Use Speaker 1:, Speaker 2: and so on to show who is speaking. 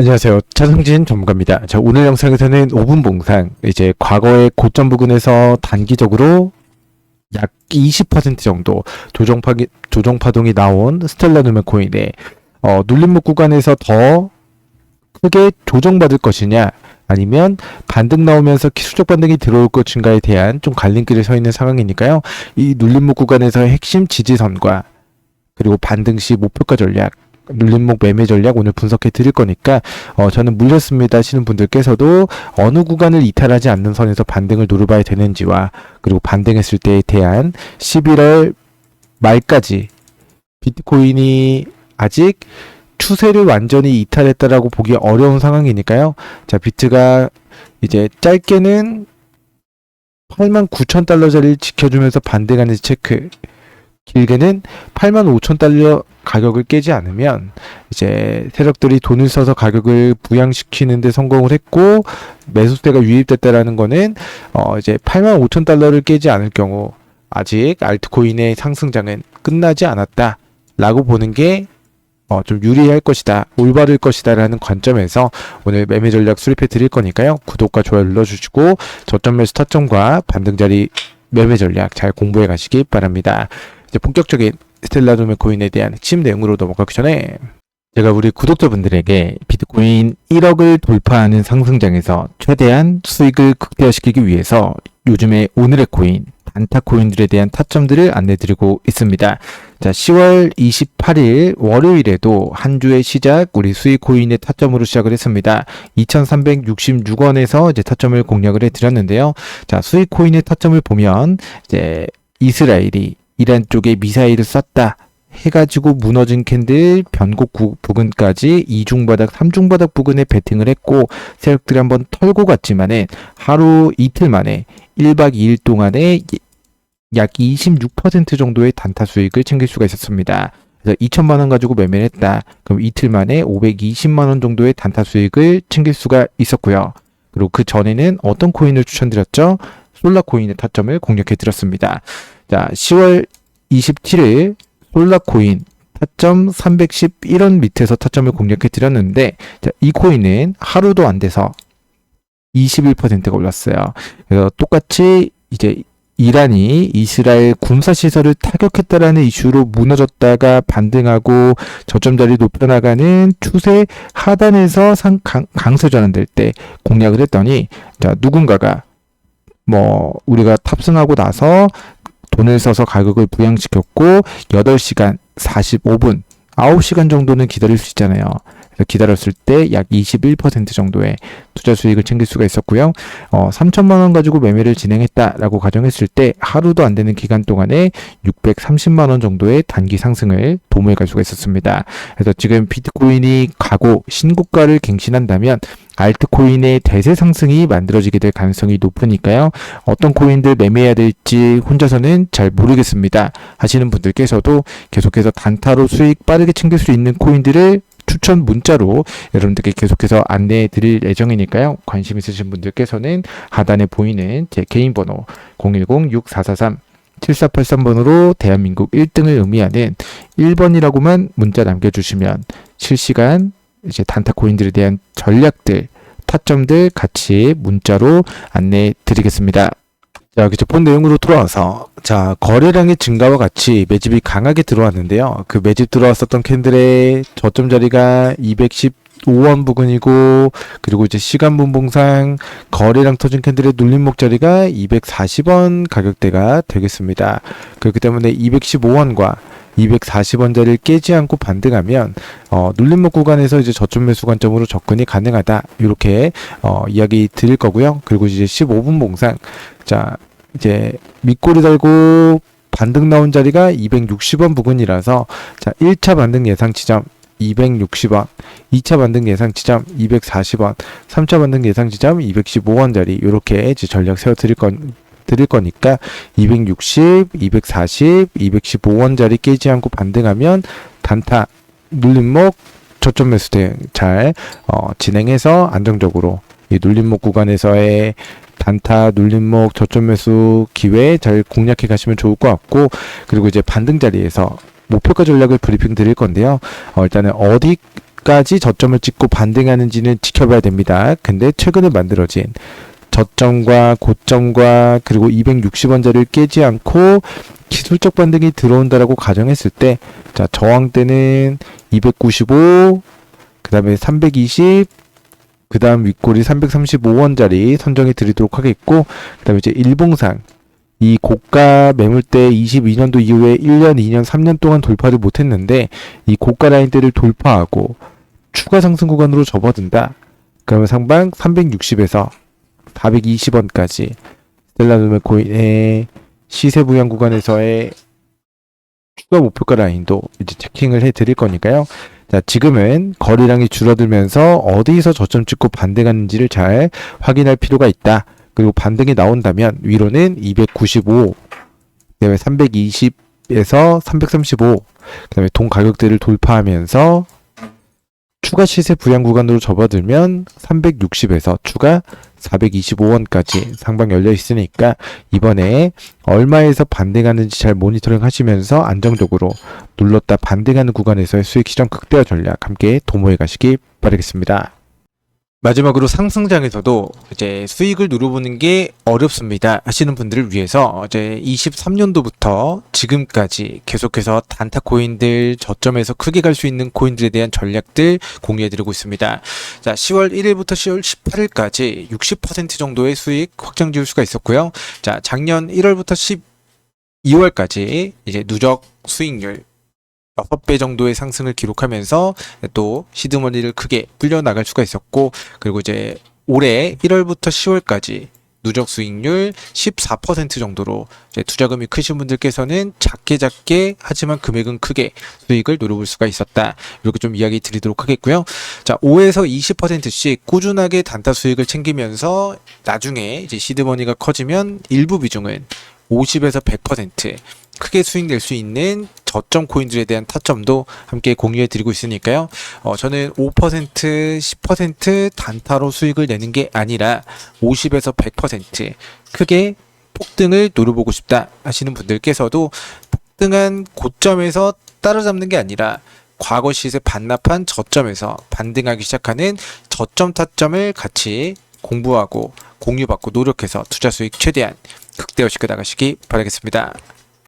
Speaker 1: 안녕하세요. 차승진 전문가입니다. 자, 오늘 영상에서는 5분 봉상, 이제 과거의 고점 부근에서 단기적으로 약 20% 정도 조정 파 조정 파동이 나온 스텔라 누멘 코인의 어, 눌림목 구간에서 더 크게 조정받을 것이냐 아니면 반등 나오면서 기술적 반등이 들어올 것인가에 대한 좀 갈림길에 서 있는 상황이니까요. 이 눌림목 구간에서의 핵심 지지선과 그리고 반등 시 목표가 전략 눌림목 매매 전략 오늘 분석해 드릴 거니까 어, 저는 물렸습니다 하시는 분들께서도 어느 구간을 이탈하지 않는 선에서 반등을 노려봐야 되는지와 그리고 반등했을 때에 대한 11월 말까지 비트코인이 아직 추세를 완전히 이탈했다라고 보기 어려운 상황이니까요. 자, 비트가 이제 짧게는 8만 9천 달러짜리를 지켜주면서 반등하는지 체크. 길게는 8만 5천 달러 가격을 깨지 않으면 이제 세력들이 돈을 써서 가격을 부양시키는 데 성공을 했고 매수세가 유입됐다라는 거는 어 이제 8만 5천 달러를 깨지 않을 경우 아직 알트코인의 상승장은 끝나지 않았다라고 보는 게 어, 좀 유리할 것이다, 올바를 것이다라는 관점에서 오늘 매매 전략 수립해 드릴 거니까요. 구독과 좋아요 눌러주시고 저점 매수 타점과 반등 자리 매매 전략 잘 공부해 가시기 바랍니다. 이제 본격적인 스텔라 도메 코인에 대한 핵심 내용으로 넘어가기 전에 제가 우리 구독자분들에게 비트코인 1억을 돌파하는 상승장에서 최대한 수익을 극대화시키기 위해서 요즘에 오늘의 코인 단타 코인들에 대한 타점들을 안내드리고 있습니다. 자, 10월 28일 월요일에도 한 주의 시작 우리 수익 코인의 타점으로 시작을 했습니다. 2,366원에서 이제 타점을 공략을 해 드렸는데요. 자, 수익 코인의 타점을 보면 이제 이스라엘이 이란 쪽에 미사일을 쐈다. 해가지고 무너진 캔들 변곡 구- 부근까지 이중바닥, 삼중바닥 부근에 베팅을 했고 세력들이 한번 털고 갔지만은 하루 이틀 만에 1박 2일 동안에 약 26% 정도의 단타 수익을 챙길 수가 있었습니다. 그래서 2천만 원 가지고 매매를 했다. 그럼 이틀 만에 520만 원 정도의 단타 수익을 챙길 수가 있었고요. 그리고 그 전에는 어떤 코인을 추천드렸죠? 솔라 코인의 타점을 공략해 드렸습니다. 자, 10월 27일 솔라 코인 타점 311원 밑에서 타점을 공략해 드렸는데 자, 이 코인은 하루도 안 돼서 21%가 올랐어요. 그래서 똑같이 이제 이란이 이스라엘 군사 시설을 타격했다라는 이슈로 무너졌다가 반등하고 저점 자리 높여나가는 추세 하단에서 상 강, 강세 전환될 때 공략을 했더니 자 누군가가 뭐 우리가 탑승하고 나서 돈을 써서 가격을 부양시켰고 8시간 45분 9시간 정도는 기다릴 수 있잖아요. 기다렸을 때 약 21% 정도의 투자 수익을 챙길 수가 있었고요. 어, 3천만 원 가지고 매매를 진행했다라고 가정했을 때 하루도 안 되는 기간 동안에 630만 원 정도의 단기 상승을 도모해 갈 수가 있었습니다. 그래서 지금 비트코인이 가고 신고가를 갱신한다면 알트코인의 대세 상승이 만들어지게 될 가능성이 높으니까요. 어떤 코인들 매매해야 될지 혼자서는 잘 모르겠습니다. 하시는 분들께서도 계속해서 단타로 수익 빠르게 챙길 수 있는 코인들을 추천 문자로 여러분들께 계속해서 안내해 드릴 예정이니까요. 관심 있으신 분들께서는 하단에 보이는 제 개인 번호 010-6443 7483번으로 대한민국 1등을 의미하는 1번이라고만 문자 남겨주시면 실시간 이제 단타 코인들에 대한 전략들, 타점들 같이 문자로 안내해 드리겠습니다. 자, 이제 본 내용으로 돌아와서 자, 거래량의 증가와 같이 매집이 강하게 들어왔는데요. 그 매집 들어왔었던 캔들의 저점 자리가 215원 부근이고 그리고 이제 시간 분봉상 거래량 터진 캔들의 눌림목 자리가 240원 가격대가 되겠습니다. 그렇기 때문에 215원과 240원짜리를 깨지 않고 반등하면 어, 눌림목 구간에서 이제 저점 매수 관점으로 접근이 가능하다 이렇게 어, 이야기 드릴 거고요. 그리고 이제 15분 봉상 자 이제 밑꼬리 달고 반등 나온 자리가 260원 부근이라서 자 1차 반등 예상 지점 260원, 2차 반등 예상 지점 240원, 3차 반등 예상 지점 215원짜리 이렇게 이제 전략 세워 드릴 건 드릴 거니까 260, 240, 215원짜리 깨지 않고 반등하면 단타 눌림목 저점 매수 대응 잘 어, 진행해서 안정적으로 이 눌림목 구간에서의 단타, 눌림목, 저점 매수 기회 잘 공략해 가시면 좋을 것 같고 그리고 이제 반등 자리에서 목표가 전략을 브리핑 드릴 건데요. 어, 일단은 어디 까지 저점을 찍고 반등하는지는 지켜봐야 됩니다. 근데 최근에 만들어진 저점과 고점과 그리고 260원짜리를 깨지 않고 기술적 반등이 들어온다라고 가정했을 때, 자, 저항대는 295, 그 다음에 320, 그 다음 윗골이 335원짜리 선정해 드리도록 하겠고, 그 다음에 이제 일봉상, 이 고가 매물대 22년도 이후에 1년, 2년, 3년 동안 돌파를 못했는데, 이 고가 라인대를 돌파하고, 추가 상승 구간으로 접어든다. 그러면 상방 360에서 420원까지 스텔라누메 코인의 시세 부양 구간에서의 추가 목표가 라인도 이제 체킹을 해 드릴 거니까요. 자, 지금은 거래량이 줄어들면서 어디서 저점 찍고 반등하는지를 잘 확인할 필요가 있다. 그리고 반등이 나온다면 위로는 295, 그다음에 320에서 335, 그다음에 동 가격대를 돌파하면서 추가 시세 부양 구간으로 접어들면 360에서 추가 425원까지 상방 열려 있으니까 이번에 얼마에서 반등하는지 잘 모니터링 하시면서 안정적으로 눌렀다 반등하는 구간에서의 수익 시장 극대화 전략 함께 도모해 가시기 바라겠습니다. 마지막으로 상승장에서도 이제 수익을 누려보는 게 어렵습니다 하시는 분들을 위해서 이제 23년도부터 지금까지 계속해서 단타 코인들 저점에서 크게 갈 수 있는 코인들에 대한 전략들 공유해드리고 있습니다. 자, 10월 1일부터 10월 18일까지 60% 정도의 수익 확정 지을 수가 있었고요. 자, 작년 1월부터 12월까지 이제 누적 수익률 6배 정도의 상승을 기록하면서 또 시드머니를 크게 불려 나갈 수가 있었고 그리고 이제 올해 1월부터 10월까지 누적 수익률 14% 정도로 투자금이 크신 분들께서는 작게 작게 하지만 금액은 크게 수익을 노려볼 수가 있었다. 이렇게 좀 이야기 드리도록 하겠고요. 자, 5에서 20%씩 꾸준하게 단타 수익을 챙기면서 나중에 이제 시드머니가 커지면 일부 비중은 50에서 100% 크게 수익 낼수 있는 저점 코인들에 대한 타점도 함께 공유해 드리고 있으니까요. 어, 저는 5% 10% 단타로 수익을 내는 게 아니라 50에서 100% 크게 폭등을 노려보고 싶다 하시는 분들께서도 폭등한 고점에서 따라잡는 게 아니라 과거 시세 반납한 저점에서 반등하기 시작하는 저점 타점을 같이 공부하고 공유받고 노력해서 투자 수익 최대한 극대화시켜 나가시기 바라겠습니다.